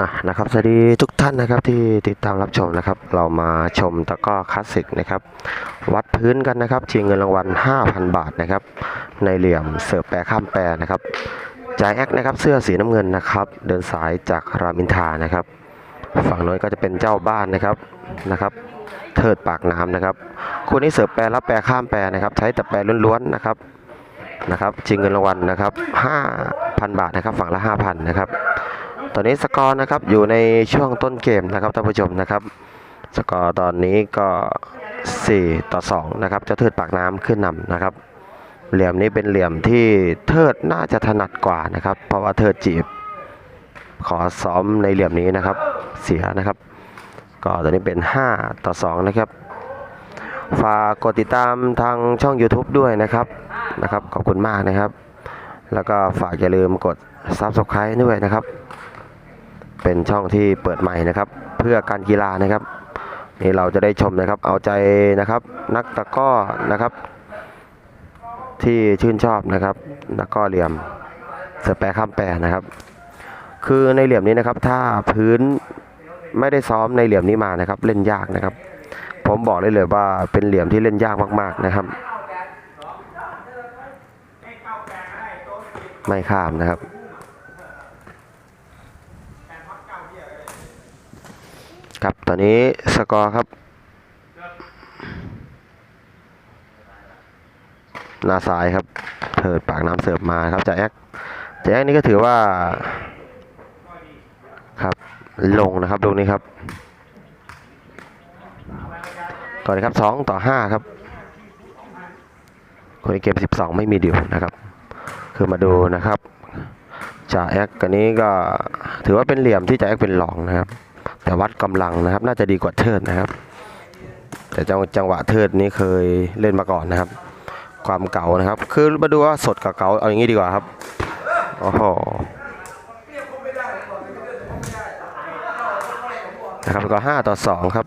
อะนะครับสวัสดีทุกท่านนะครับที่ติดตามรับชมนะครับ เรามาชมตะก้อคลาสสิกนะครับ วัดพื้นกันนะครับชิงเงินรางวัล 5,000 บาทนะครับ ในเหลี่ยมเสิร์ฟแปรข้ามแปรนะครับจ่ายแอคนะครับเสื้อสีน้ำเงินนะครับ เดินสายจากรามอินทานะครับ ฝั่งโน้นก็จะเป็นเจ้าบ้านนะครับนะครับเทิดปากน้ำนะครับ คู่นี้เสิร์ฟแปรรับแปรข้ามแปรนะครับ ใช้แต่แปรล้วนๆนะครับ นะครับชิงเงินรางวัลนะครับ5,000 บาทนะครับฝั่งละ 5,000นะครับตอนนี้สกอร์นะครับอยู่ในช่วงต้นเกมนะครับท่านผู้ชมนะครับสกอร์ตอนนี้ก็ 4 ต่อ 2 นะครับเจะเทิดปากน้ำขึ้นนำนะครับ เหลี่ยมนี้เป็นเหลี่ยมที่เทิดน่าจะถนัดกว่านะครับ เพราะว่าเทิดจีบ ขอซ้อมในเหลี่ยมนี้นะครับ เสียนะครับ ก็ตอนนี้เป็น 5 ต่อ 2 นะครับ ฝากกดติดตามทางช่อง YouTube ด้วยนะครับนะครับ ขอบคุณมากนะครับ แล้วก็ฝากอย่าลืมกด Subscribe ด้วยนะครับ เป็นช่องที่เปิดใหม่นะครับ เพื่อการกีฬานะครับนี่เราจะได้ชมนะครับ เอาใจนะครับ นักตะก้อนะครับ ที่ชื่นชอบนะครับนักก้อเหลี่ยมเสือแปรข้ามแปรนะครับ คือในเหลี่ยมนี้นะครับ ถ้าพื้นไม่ได้ซ้อมในเหลี่ยมนี้มานะครับ เล่นยากนะครับ ผมบอกได้เลยว่าเป็นเหลี่ยมที่เล่นยากมากๆนะครับ ไม่ข้ามนะครับ ครับตอนนี้สกอร์ครับหน้าซ้ายครับเถิดปากน้ำเสิร์ฟมาครับจ่าแอ๊กจ่าแอ๊กนี่ก็ถือว่าครับลงนะครับลูกนี้ครับ ก่อนนะครับสองต่อห้าครับ คนในเกมสิบสองไม่มีดิวนะครับ คือมาดูนะครับจ่าแอ๊กกันนี้ก็ถือว่าเป็นเหลี่ยมที่จ่าแอ๊กเป็นรองนะครับ แต่วัดกำลังนะครับ น่าจะดีกว่าเทิดนะครับ แต่จังจังหวะเทิดนี้เคยเล่นมาก่อนนะครับ ความเก่านะครับ คือมาดูว่าสดกับเก่าเอาอย่างนี้ดีกว่าครับโอ้โหนะครับก็ห้าต่อสองครับ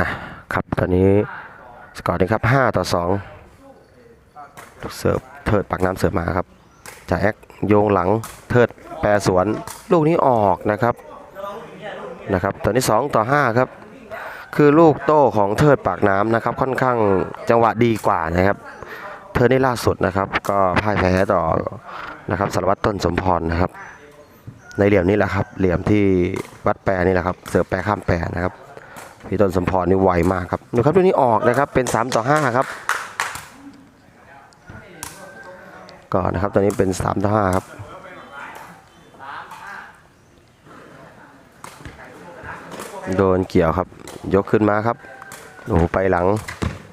อะครับตอนนี้สกอร์นี้ครับ 5 ต่อ2ลูกเสิร์ฟเทิดปากน้ำเสิร์ฟมาครับจ่าแอคโยงหลังเทิดแปรสวน ลูกนี้ออกนะครับนะครับ ตอนนี้ 2 ต่อ 5 ครับ คือลูกโต้ของเทิดปากน้ำนะครับ ค่อนข้างจังหวะดีกว่านะครับเทิดในล่าสุดนะครับ ก็พ่ายแพ้ต่อนะครับสารวัตรต้นสมพรนะครับ ในเหลี่ยมนี้แหละครับ เหลี่ยมที่วัดแปรนี่แหละครับ เสิร์ฟแปรข้ามแปรนะครับ พี่ต้นสมพรนี่ไวมากครับดูครับดูนี้ออกนะครับเป็น 3 ต่อ 5 ครับก็นนะครับตอนนี้เป็น 3 ต่อ 5 ครับโดนเกี่ยวครับ ยกขึ้นมาครับโอ้ไปหลัง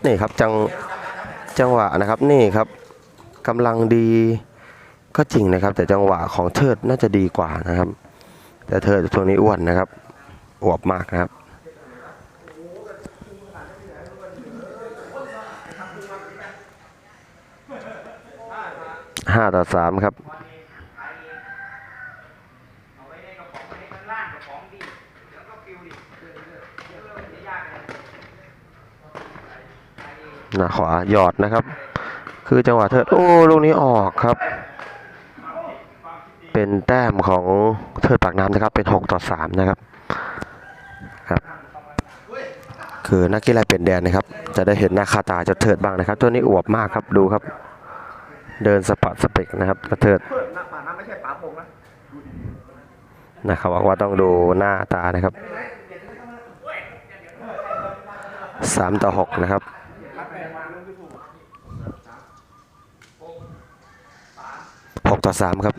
นี่ครับจังจังหวะนะครับนี่ครับกำลังดี ก็จริงนะครับ แต่จังหวะของเทิดน่าจะดีกว่านะครับ แต่เทิดตัวนี้อ้วนนะครับอวบมากนะครับห้าต่อสามครับหน้าขวาหยอดนะครับ คือจังหวะเทิดโอ้ลูกนี้ออกครับ เป็นแต้มของเทิดปากน้ำนะครับ เป็น 6 ต่อ 3 นะครับครับ คือนักกีฬาเปลี่ยนแดนนะครับ จะได้เห็นหน้าคาตาเจะเทิดบ้างนะครับ ตัวนี้อวบมากครับดูครับ เดินสปอตสเปกนะครับกระเทิดหน้าป่าน้ำไม่ใช่ป๋าพงนะนะครับบอกว่าต้องดูหน้าตานะครับสามต่อหกนะครับหกต่อสามครับ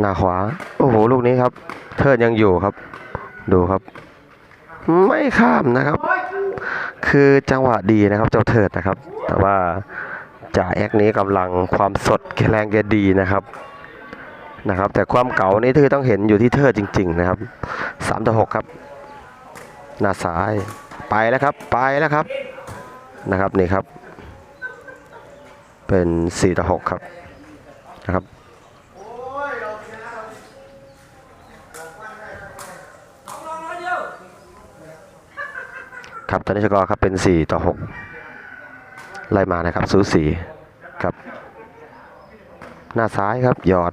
หน้าขวา โอ้โห ลูกนี้ครับ เทิดยังอยู่ครับ ดูครับ ไม่ข้ามนะครับ คือจังหวะดีนะครับเจ้าเทิดนะครับ แต่ว่าจ่าแอกนี้กำลังความสดแข็งแรงแกดีนะครับนะครับ แต่ความเก่านี่คือต้องเห็นอยู่ที่เทิดจริง ๆ นะครับสามต่อหกครับ หน้าซ้ายไปแล้วครับ ไปแล้วครับนะครับนี่ครับ เป็นสี่ต่อหกครับนะครับ ครับ ตอนนี้สกอร์ครับเป็น 4 ต่อ 6 ไล่มานะครับสูสีครับ หน้าซ้ายครับหยอด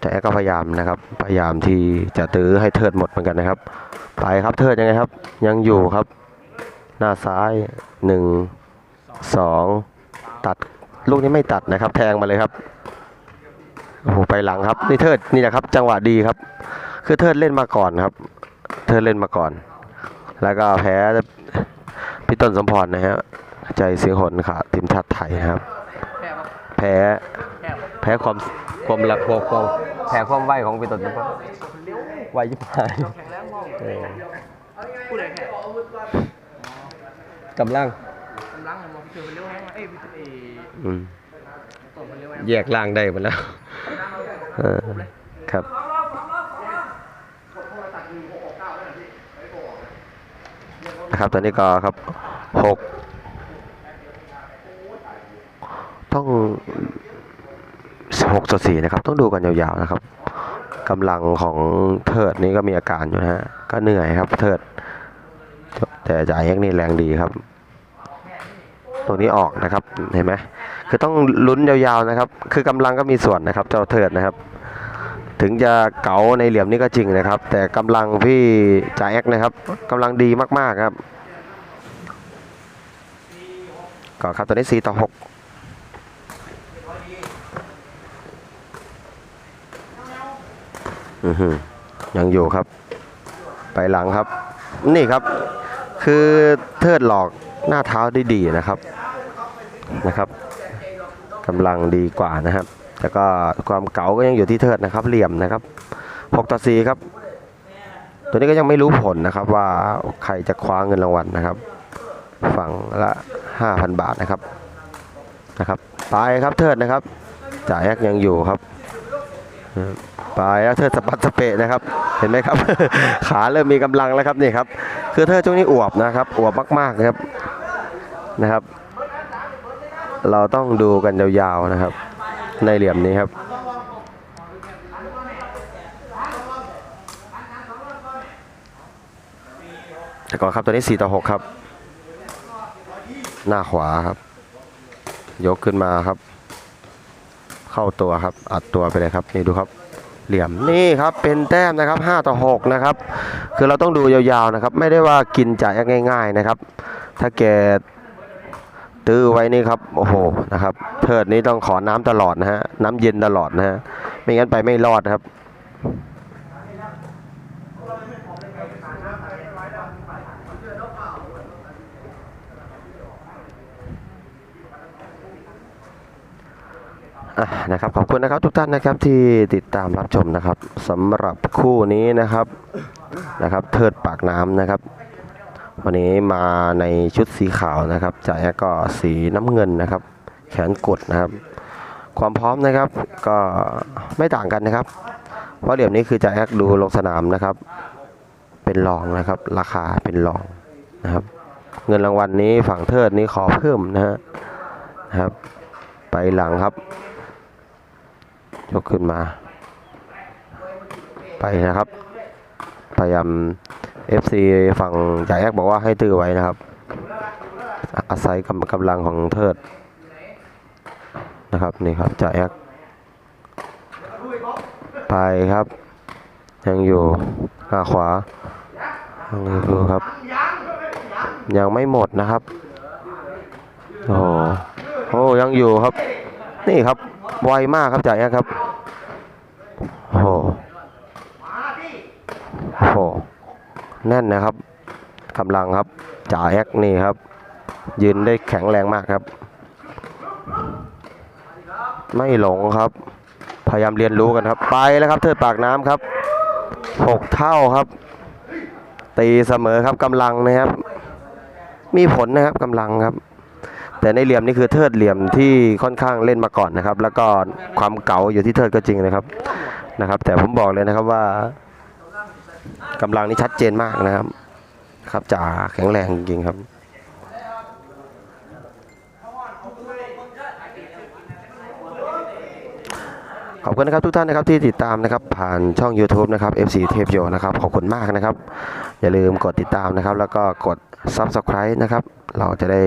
แต่แอก็พยายามนะครับ พยายามที่จะตื้อให้เทิดหมดเหมือนกันนะครับ ไปครับเทิดยังไงครับ ยังอยู่ครับ หน้าซ้ายหนึ่งสองตัดลูกนี้ไม่ตัดนะครับ แทงมาเลยครับโอ้โหไปหลังครับนี่เทิดนี่นะครับ จังหวะดีครับ คือเทิดเล่นมาก่อนครับ เทิดเล่นมาก่อน แล้วก็แพ้ พี่ต้นสมพรนะฮะใจเสียงหนค่ะทีมชาติไทยนะครับ แพ้แพ้ความความรักความความแพ้ความไหวของพี่ต้นสมพรไวยิ่งหายกำลังกำลังมองพี่เจอมันเร็วแห้งเอ้ยพี่เออืมต่อมันเร็วแห้งแยกล่างได้หมดแล้วครับ นะครับ ตอนนี้ก็ครับหกต้องหกต่อสี่นะครับ ต้องดูกันยาวๆนะครับกำลังของเทิดนี่ก็มีอาการอยู่นะฮะก็เหนื่อยครับเทิด แต่จ่ายเอกนี่แรงดีครับ ตรงนี้ออกนะครับเห็นไหมคือต้องลุ้นยาวๆนะครับ คือกำลังก็มีส่วนนะครับ เจ้าเทิดนะครับ ถึงจะเก๋าในเหลี่ยมนี้ก็จริงนะครับ แต่กำลังพี่จ่าแอกนะครับกำลังดีมากๆครับก่อนครับตอนนี้ 4 ต่อ6อือหือยังอยู่ครับ ไปหลังครับ นี่ครับ คือเทิดหลอกหน้าเท้าได้ดีนะครับนะครับกำลังดีกว่านะครับ แล้วก็ความเก๋าก็ยังอยู่ที่เทิดนะครับ เหลี่ยมนะครับ6ต่อ4ครับ ตัวนี้ก็ยังไม่รู้ผลนะครับว่าใครจะคว้าเงินรางวัลนะครับ ฝั่งละ5,000 บาทนะครับนะครับไปครับเทิดนะครับ จ่ายแอกยังอยู่ครับไปแล้วเทิดสะปัดสะเปะนะครับ เห็นไหมครับ ขาเริ่มมีกำลังแล้วครับนี่ครับ คือเทิดช่วงนี้อวบนะครับอวบมากๆนะครับนะครับ เราต้องดูกันยาวๆนะครับ ในเหลี่ยมนี้ครับ แต่ก่อนครับตัวนี้ 4 ต่อ 6 ครับ หน้าขวาครับ ยกขึ้นมาครับ เข้าตัวครับ อัดตัวไปเลยครับ นี่ดูครับเหลี่ยมนี่ครับเป็นแต้มนะครับ 5 ต่อ 6 นะครับ คือเราต้องดูยาวๆนะครับ ไม่ได้ว่ากินจ่ายง่าย ๆนะครับ ถ้าแก ตื้อไว้นี่ครับโอ้โหนะครับเทิดนี้ต้องขอน้ำตลอดนะฮะน้ำเย็นตลอดนะฮะไม่งั้นไปไม่รอดครับอะนะครับขอบคุณนะครับทุกท่านนะครับที่ติดตามรับชมนะครับสำหรับคู่นี้นะครับนะครับ เทิดปากน้ำนะครับ วันนี้มาในชุดสีขาวนะครับจ่ายก็สีน้ำเงินนะครับ แขนกดนะครับ ความพร้อมนะครับก็ไม่ต่างกันนะครับ เพราะเหลี่ยมนี้คือจ่ายแอคดูลงสนามนะครับ เป็นรองนะครับ ราคาเป็นรองนะครับ เงินรางวัลนี้ฝั่งเทิดนี้ขอเพิ่มนะฮะนะครับ ไปหลังครับยกขึ้นมา ไปนะครับ พยายาม FC ฝั่งจ่ายแอกบอกว่าให้ตื้อไว้นะครับ อาศัยกำกำลังของเทิดนะครับนี่ครับจ่ายแอกไปครับ ยังอยู่หน้าขวายังอยู่ครับ ยังไม่หมดนะครับโอ้โหโอ้ยังอยู่ครับ นี่ครับไวมากครับจ่ายแอกครับโอ้โหโอ้โห แน่นนะครับกำลังครับจ่าแอกนี่ครับ ยืนได้แข็งแรงมากครับ ไม่หลงครับ พยายามเรียนรู้กันครับ ไปแล้วครับเทิดปากน้ำครับหกเท่าครับ ตีเสมอครับกำลังนะครับ มีผลนะครับกำลังครับ แต่ในเหลี่ยมนี่คือเทิดเหลี่ยมที่ค่อนข้างเล่นมาก่อนนะครับ แล้วก็ความเก๋าอยู่ที่เทิดก็จริงนะครับนะครับ แต่ผมบอกเลยนะครับว่า กำลังนี่ชัดเจนมากนะครับครับจ่าแข็งแรงจริงๆครับขอบคุณนะครับทุกท่านนะครับที่ติดตามนะครับผ่านช่อง YouTube นะครับ FC เทพโยนะครับขอบคุณมากนะครับ อย่าลืมกดติดตามนะครับ แล้วก็กด Subscribe นะครับ เราจะได้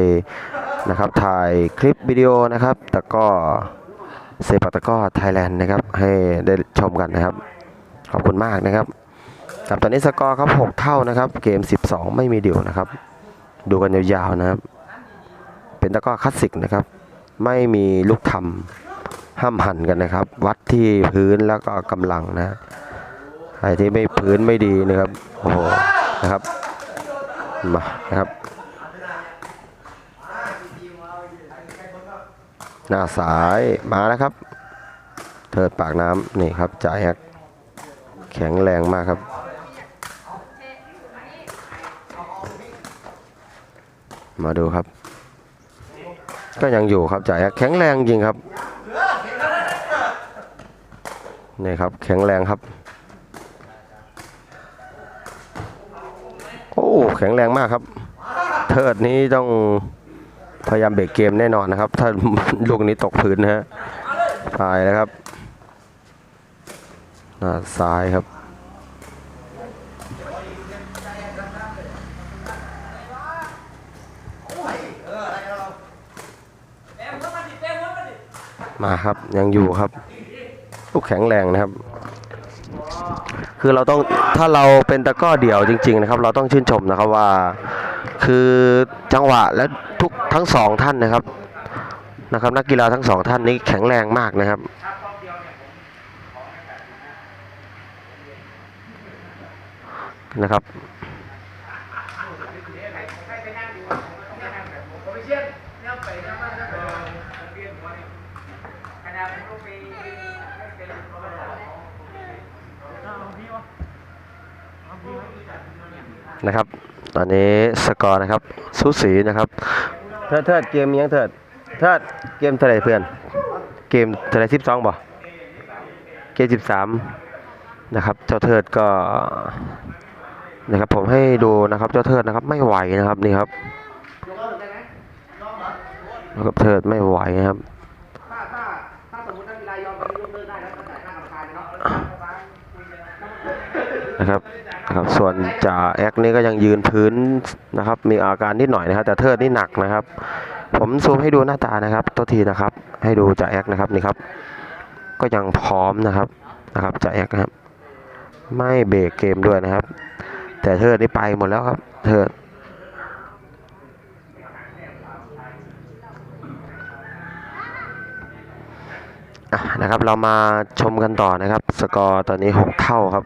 นะครับถ่ายคลิปวิดีโอนะครับตะก้อเซปัตะก้อไทยแลนด์นะครับให้ได้ชมกันนะครับ ขอบคุณมากนะครับ ครับตอนนี้สกอร์ครับ 6 เท่านะครับ เกม 12 ไม่มีเดี่ยวนะครับ ดูกันยาวๆนะครับ เป็นตะก้อคลาสสิกนะครับ ไม่มีลูกทำห้ามหันกันนะครับ วัดที่พื้นแล้วก็กำลังนะใครที่ไม่พื้นไม่ดีนะครับโอ้โหนะครับมานะครับหน้าสายมาแล้วครับเทิดปากน้ำนี่ครับจ่ายแฮกแข็งแรงมากครับ มาดูครับ ก็ยังอยู่ครับจ่ายแข็งแรงจริงครับนี่ครับ แข็งแรงครับ โอ้แข็งแรงมากครับ เทิดนี้ต้องพยายามเบรกเกมแน่นอนนะครับ ถ้าลูกนี้ตกพื้นนะฮะตายแล้วครับหน้าซ้ายครับ มาครับยังอยู่ครับลูกแข็งแรงนะครับ คือเราต้องถ้าเราเป็นตะก้อเดี่ยวจริง ๆ นะครับ เราต้องชื่นชมนะครับว่า คือจังหวะและทุกทั้งสองท่านนะครับนะครับ นักกีฬาทั้งสองท่านนี้แข็งแรงมากนะครับนะครับ นะครับ ตอนนี้สกอร์นะครับสูสีนะครับเทิดเทิดเกมยังเทิดเทิดเกมเท่าไรเพื่อน เกมเท่าไรสิบสองบ่เกมสิบสามนะครับ เจ้าเทิดก็นะครับผมให้ดูนะครับเจ้าเทิดนะครับไม่ไหวนะครับนี่ครับนะครับเทิดไม่ไหวนะครับ ถ้าถ้าถ้าสมมตินักกีฬายอมไปยกเลิกได้แล้วก็จ่ายค่ากรรมการเนาะ นะครับนะครับ ส่วนจ่าแอคนี่ก็ยังยืนพื้นนะครับ มีอาการนิดหน่อยนะครับ แต่เทิดนี่หนักนะครับ ผมซูมให้ดูหน้าตานะครับตัวทีนะครับ ให้ดูจ่าแอคนะครับนี่ครับ ก็ยังพร้อมนะครับนะครับจ่าแอคนะครับ ไม่เบรกเกมด้วยนะครับ แต่เทิดนี่ไปหมดแล้วครับเทิดนะครับเรามาชมกันต่อนะครับ สกอร์ตอนนี้หกเท่าครับ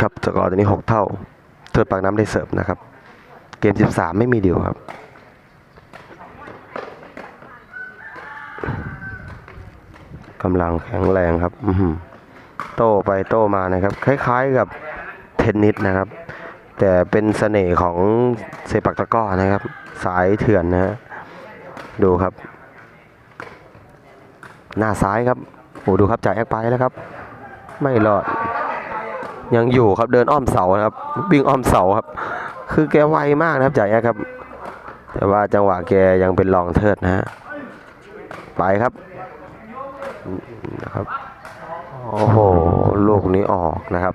ครับ สกอร์ตอนนี้ 6 เท่า เทิดปากน้ำได้เสิร์ฟนะครับ เกม 13 ไม่มีเดียวครับกำลังแข็งแรงครับโต้ไปโต้มานะครับ คล้ายๆกับเทนนิสนะครับ แต่เป็นเสน่ห์ของเซปักตะก้อนะครับ สายเถื่อนนะฮะดูครับ หน้าซ้ายครับโอ้ดูครับจ่ายแอคไปแล้วครับ ไม่รอด ยังอยู่ครับเดินอ้อมเสานะครับ วิ่งอ้อมเสาครับ คือแกไวมากนะครับจ่ายแอคครับ แต่ว่าจังหวะแกยังเป็นรองเทิดนะฮะไปครับนะครับโอ้โหลูกนี้ออกนะครับ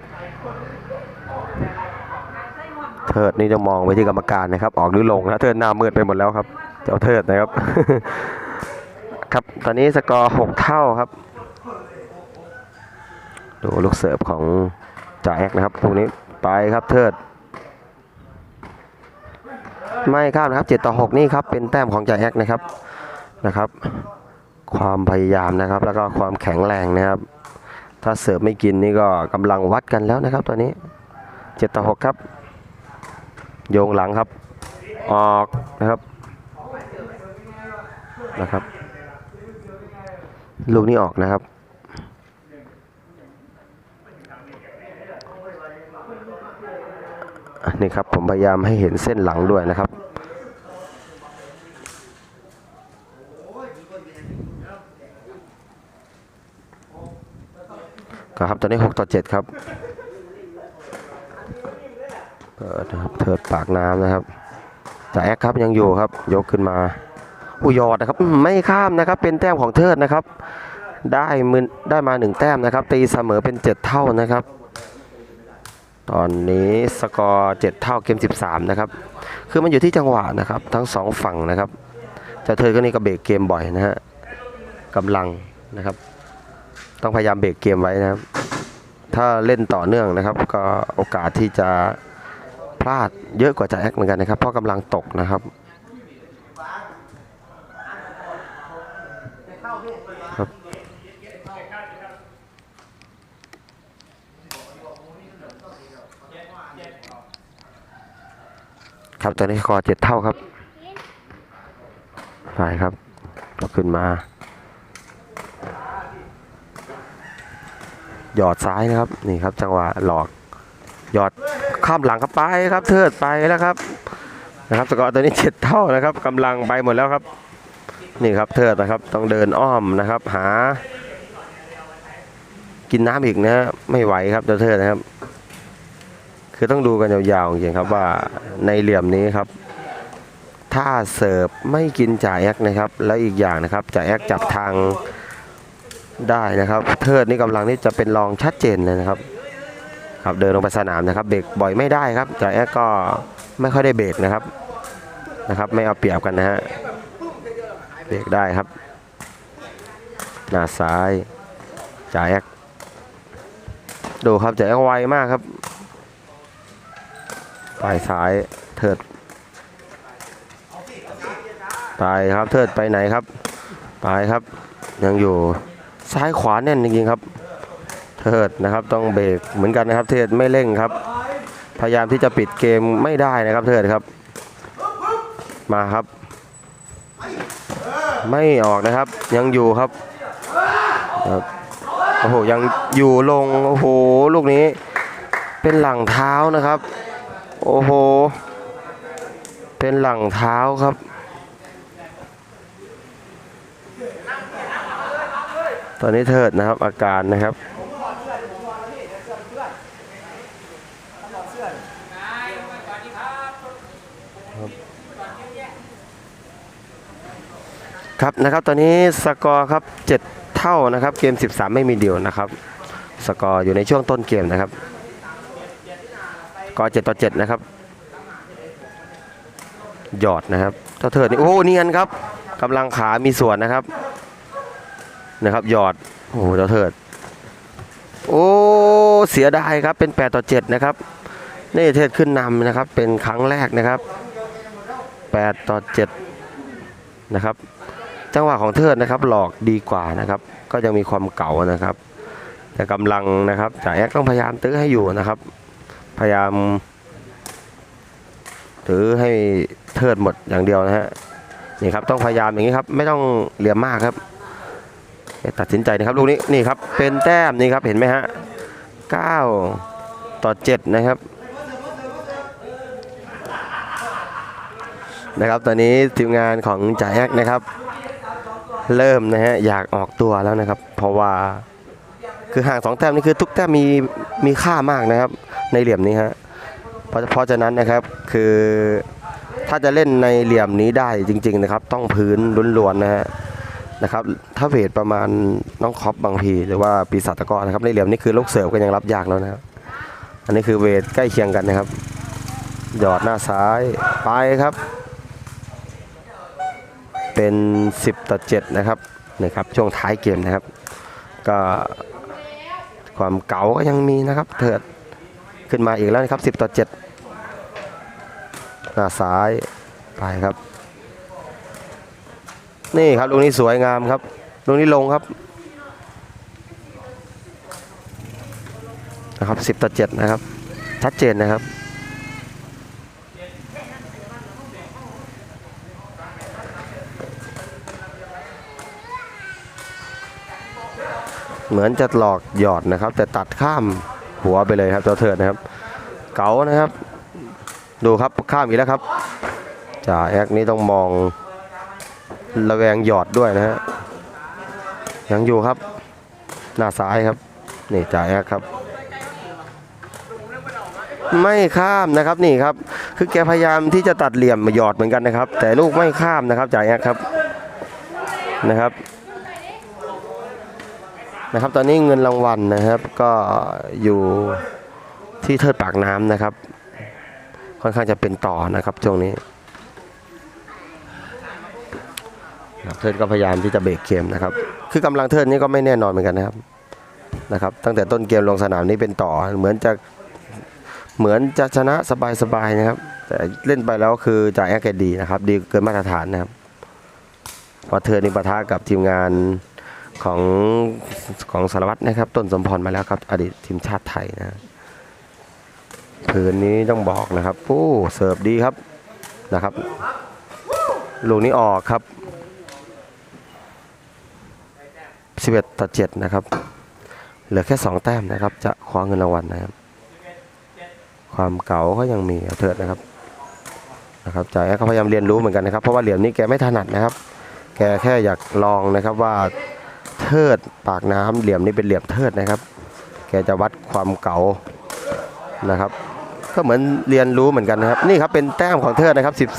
เทิดนี่จะมองไปที่กรรมการนะครับ ออกหรือลงนะเทิดหน้ามืดไปหมดแล้วครับเจ้าเทิดนะครับ ครับตอนนี้สกอร์หกเท่าครับ ดูลูกเสิร์ฟของ จ่าแอกนะครับตรงนี้ไปครับเทิด ไม่ข้ามนะครับ7ต่อ6นี่ครับเป็นแต้มของจ่าแอกนะครับนะครับ ความพยายามนะครับ แล้วก็ความแข็งแรงนะครับ ถ้าเสิร์ฟไม่กินนี่ก็กำลังวัดกันแล้วนะครับตัวนี้7ต่อ6ครับโยงหลังครับ ออกนะครับนะครับ ลูกนี้ออกนะครับ นี่ครับผมพยายามให้เห็นเส้นหลังด้วยนะครับ ครับตอนนี้ 6 ต่อ 7 ครับเปิดนะครับเทิดปากน้ำนะครับจ่แอคครับยังอยู่ครับ ยกขึ้นมาอุยยอดนะครับไม่ข้ามนะครับ เป็นแต้มของเทิดนะครับ ได้มือได้มาหนึ่งแต้มนะครับ ตีเสมอเป็นเจ็ดเท่านะครับ ตอนนี้สกอร์เจ็ดเท่าเกมสิบสามนะครับ คือมันอยู่ที่จังหวะนะครับ ทั้งสองฝั่งนะครับจะเทิดก็นี่ก็เบรกเกมบ่อยนะฮะกำลังนะครับ ต้องพยายามเบรกเกมไว้นะครับ ถ้าเล่นต่อเนื่องนะครับ ก็โอกาสที่จะพลาดเยอะกว่าจะแอคเหมือนกันนะครับ เพราะกำลังตกนะครับ ครับตอนนี้คอเจ็ดเท่าครับไปครับขึ้นมา หยอดซ้ายนะครับนี่ครับ จังหวะหลอกหยอดข้ามหลังครับไปครับ เทิดไปแล้วครับนะครับสกอร์ตัวนี้เจ็ดเท่านะครับกำลังไปหมดแล้วครับ นี่ครับเทิดนะครับต้องเดินอ้อมนะครับ หา กินน้ำอีกนะไม่ไหวครับจ้าเทิดนะครับ คือต้องดูกันยาวๆจริงครับว่าในเหลี่ยมนี้ครับ ถ้าเสิร์ฟไม่กินจ่ายแอคนะครับ แล้วอีกอย่างนะครับจ่ายแอคจับทางได้นะครับ เทิดนี่กำลังนี่จะเป็นรองชัดเจนเลยนะครับ ครับเดินลงไปสนามนะครับเบรกบ่อยไม่ได้ครับจ่ายแอคก็ไม่ค่อยได้เบรกนะครับนะครับ ไม่เอาเปรียบกันนะฮะเบรกได้ครับ หน้าซ้ายจ่ายแอคดูครับจ่ายแอคไวมากครับ ปลายซ้ายเทิด ไปครับเทิดไปไหนครับ ไปครับ ยังอยู่ซ้ายขวาแน่นจริงๆครับเทิดนะครับต้องเบรกเหมือนกันนะครับเทิดไม่เร่งครับ พยายามที่จะปิดเกมไม่ได้นะครับเทิดครับ มาครับ ไม่ออกนะครับ ยังอยู่ครับโอ้โหยังอยู่ลงโอ้โหลูกนี้เป็นหลังเท้านะครับ โอ้โห เป็นหลังเท้าครับ ตอนนี้เทิดนะครับอาการนะครับครับนะครับตอนนี้สกอร์ครับ 7 เท่านะครับ เกม 13 ไม่มีเดียวนะครับ สกอร์อยู่ในช่วงต้นเกมนะครับ ก็เจ็ดต่อเจ็ดนะครับ หยอดนะครับเจ้าเทิดนี่โอ้เนียนครับกำลังขามีส่วนนะครับ นะครับหยอดโอ้เจ้าเทิด โอ้เสียดายครับเป็น8ต่อ7นะครับนี่เทิดขึ้นนำนะครับเป็นครั้งแรกนะครับ8ต่อ7นะครับจังหวะของเทิดนะครับหลอกดีกว่านะครับ ก็ยังมีความเก่านะครับ แต่กำลังนะครับจ่ายแอคต้องพยายามตื้อให้อยู่นะครับ พยายาม ถือให้เทิดหมดอย่างเดียวนะฮะนี่ครับต้องพยายามอย่างนี้ครับ ไม่ต้องเหลี่ยมมากครับ ตัดสินใจนะครับลูกนี้นี่ครับ เป็นแต้มนี่ครับเห็นไหมฮะ9ต่อ 7 นะครับนะครับตอนนี้ทีมงานของจ่าแอกนะครับ เริ่มนะฮะอยากออกตัวแล้วนะครับ เพราะว่า คือห่างสองแต้มนี่คือทุกแต้มมีมีค่ามากนะครับ ในเหลี่ยมนี้ฮะเพราะเพราะฉะนั้นนะครับคือถ้าจะเล่นในเหลี่ยมนี้ได้จริง ๆ นะครับ ต้องพื้นล้วนๆนะฮะนะครับ ถ้าเวทประมาณน้องคอปบางพีหรือว่าปีศาจตะกร้อนะครับในเหลี่ยมนี้คือลูกเสิร์ฟก็ยังรับยากแล้วนะครับ อันนี้คือเวทใกล้เคียงกันนะครับหยอดหน้าซ้ายไปครับ เป็น 10 ต่อ 7 นะครับนะครับช่วงท้ายเกมนะครับ ก็ ความเก่าก็ยังมีนะครับ เถิดขึ้นมาอีกแล้วนะครับ 10 ต่อ 7 หน้าซ้ายไปครับ นี่ครับลูกนี้สวยงามครับลูกนี้ลงครับนะครับ 10 ต่อ 7 นะครับ ชัดเจนนะครับ เหมือนจะหลอกหยอดนะครับ แต่ตัดข้ามหัวไปเลยครับตัวเถิดนะครับ เก๋านะครับ ดูครับข้ามอีกแล้วครับจ่าแอกนี้ต้องมองระแวงหยอดด้วยนะฮะยังอยู่ครับ หน้าซ้ายครับนี่จ่าแอกครับ ไม่ข้ามนะครับนี่ครับ คือแกพยายามที่จะตัดเหลี่ยมหยอดเหมือนกันนะครับ แต่ลูกไม่ข้ามนะครับจ่าแอกครับนะครับ นะครับ ตอนนี้เงินรางวัลนะครับ ก็อยู่ที่เทิดปากน้ำนะครับ ค่อนข้างจะเป็นต่อนะครับช่วงนี้นะเทิดก็พยายามที่จะเบรกเกมนะครับ คือกำลังเทิดนี้ก็ไม่แน่นอนเหมือนกันนะครับนะครับ ตั้งแต่ต้นเกมลงสนามนี้เป็นต่อเหมือนจะเหมือนจะชนะสบายๆนะครับ แต่เล่นไปแล้วคือจ่ายแอคแกดีนะครับ ดีเกินมาตรฐานนะครับพอเธอนี่ปะทะกับทีมงาน ของของสารวัตรนะครับ ต้นสมพรมาแล้วครับ อดีตทีมชาติไทยนะผืนนี้ต้องบอกนะครับผู้เสิร์ฟดีครับนะครับลูกนี้ออกครับ 11 ต่อ 7 นะครับ เหลือแค่ 2 แต้มนะครับ จะคว้าเงินรางวัลนะครับ ความเก่าก็ยังมีเถิดนะครับนะครับจ่ายก็พยายามเรียนรู้เหมือนกันนะครับ เพราะว่าเหลี่ยมนี้แกไม่ถนัดนะครับ แกแค่อยากลองนะครับว่า เทิดปากน้ำเหลี่ยมนี้เป็นเหลี่ยมเทิดนะครับ แกจะวัดความเก่านะครับ ก็เหมือนเรียนรู้เหมือนกันนะครับ นี่ครับเป็นแต้มของเทิดนะครับ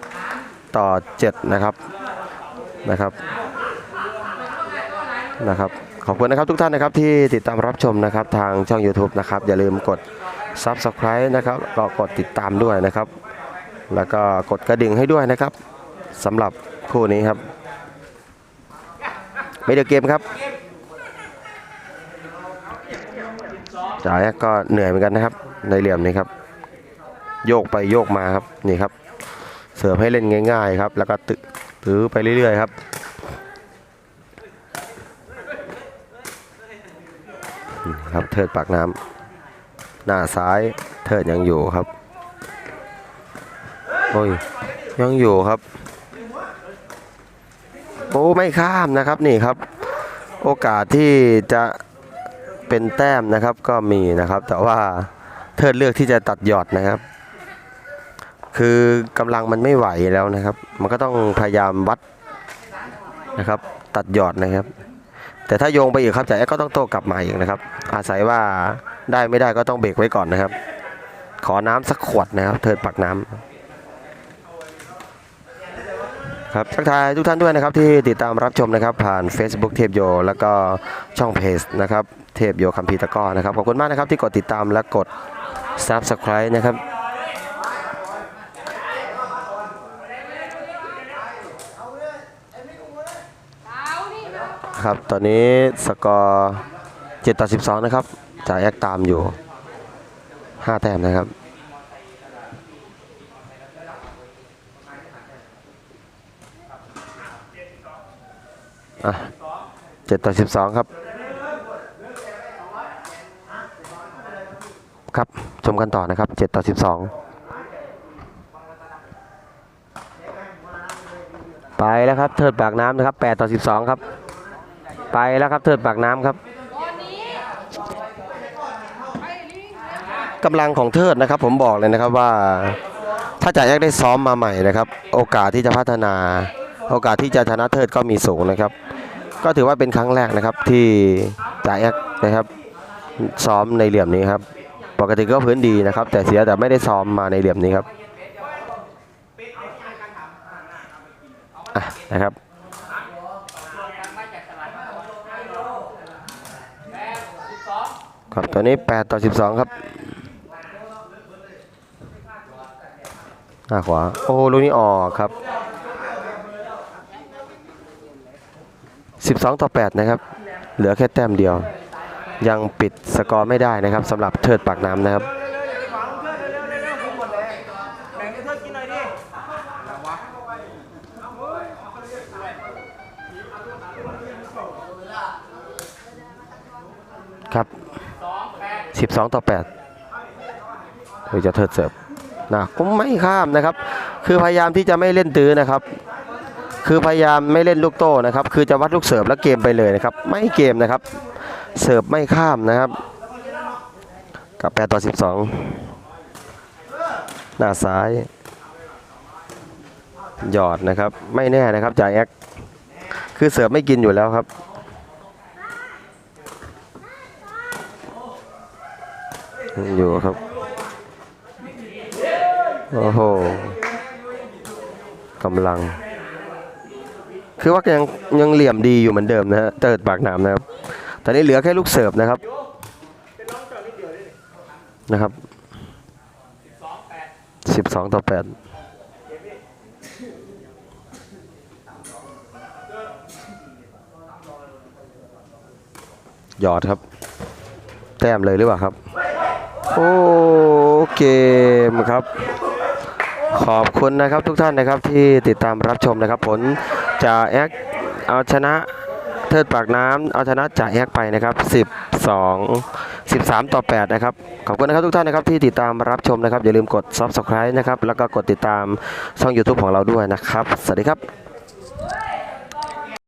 12 ต่อ 7 นะครับนะครับนะครับขอบคุณนะครับทุกท่านนะครับที่ติดตามรับชมนะครับทางช่อง YouTube นะครับ อย่าลืมกด Subscribe นะครับก็กดติดตามด้วยนะครับ แล้วก็กดกระดิ่งให้ด้วยนะครับสำหรับคู่นี้ครับ ไม่เดือเกมครับจ่ายก็เหนื่อยเหมือนกันนะครับ ในเหลี่ยมนี้ครับ โยกไปโยกมาครับนี่ครับ เสิร์ฟให้เล่นง่าย ๆ ครับ แล้วก็ตึตื้อไปเรื่อยๆครับนี่ครับเทิดปากน้ำหน้าซ้ายเทิดยังอยู่ครับ โอ้ยยังอยู่ครับ โอ้ไม่ข้ามนะครับนี่ครับ โอกาสที่จะเป็นแต้มนะครับก็มีนะครับ แต่ว่าเทิดเลือกที่จะตัดหยอดนะครับ คือกำลังมันไม่ไหวแล้วนะครับ มันก็ต้องพยายามวัดนะครับ ตัดหยอดนะครับ แต่ถ้าโยงไปอีกครับจ่ายก็ต้องโต้กลับมาอีกนะครับ อาศัยว่าได้ไม่ได้ก็ต้องเบรกไว้ก่อนนะครับ ขอน้ำสักขวดนะครับ เทิดปักน้ำ ครับทักทายทุกท่านด้วยนะครับที่ติดตามรับชมนะครับ ผ่าน Facebook เทพโย แล้วก็ช่องเพจนะครับเทพโยคัมภีตะก้อนะครับขอบคุณมากนะครับที่กดติดตามและกด Subscribe นะครับครับตอนนี้สกอร์7ต่อ12 นะครับจ่ายแอคตามอยู่ 5 แต้มนะครับ อะเจ็ดต่อสิบสองครับ ครับชมกันต่อนะครับเจ็ดต่อสิบสองไปแล้วครับเทิดปากน้ำนะครับแปดต่อสิบสองครับ ไปแล้วครับเทิดปากน้ำครับกำลังของเทิดนะครับผมบอกเลยนะครับว่าถ้าจ่าแยกได้ซ้อมมาใหม่นะครับ โอกาสที่จะพัฒนา โอกาสที่จะชนะเทิดก็มีสูงนะครับ ก็ถือว่าเป็นครั้งแรกนะครับที่จ่าแอกนะครับซ้อมในเหลี่ยมนี้ครับ ปกติก็พื้นดีนะครับ แต่เสียแต่ไม่ได้ซ้อมมาในเหลี่ยมนี้ครับนะครับครับตัวนี้ 8 ต่อ 12 ครับหน้าขวา โอ้ลูกนี้ออกครับ 12 ต่อ 8 นะครับ เหลือแค่แต้มเดียว ยังปิดสกอร์ไม่ได้นะครับสำหรับเทิดปากน้ำนะครับแบ่งให้เธอกินหน่อยดิครับ 12 ต่อ8เฮ้ยจะเทิดเสิร์ฟนะก็ไม่ข้ามนะครับ คือพยายามที่จะไม่เล่นตื้อนะครับ คือพยายามไม่เล่นลูกโต้นะครับ คือจะวัดลูกเสิร์ฟแล้วเกมไปเลยนะครับ ไม่เกมนะครับ เสิร์ฟไม่ข้ามนะครับ กับ8ต่อ 12 หน้าซ้าย หยอดนะครับ ไม่แน่นะครับจ่ายแอค คือเสิร์ฟไม่กินอยู่แล้วครับอยู่ครับ โอ้โหกำลัง คือว่ายังยังเหลี่ยมดีอยู่เหมือนเดิมนะฮะเติร์ดปากหนามนะครับ ตอนนี้เหลือแค่ลูกเสิร์ฟนะครับนะครับสิบสองต่อแปดหยอดครับ แต้มเลยหรือเปล่าครับ โอ้เกมครับ ขอบคุณนะครับทุกท่านนะครับที่ติดตามรับชมนะครับผล จ่าแอกเอาชนะเทิดปากน้ำเอาชนะจ่าแอกไปนะครับ 12 13 ต่อ 8 นะครับ ขอบคุณนะครับทุกท่านนะครับที่ติดตามรับชมนะครับ อย่าลืมกด subscribe นะครับ แล้วก็กดติดตามช่อง YouTube ของเราด้วยนะครับ สวัสดีครับ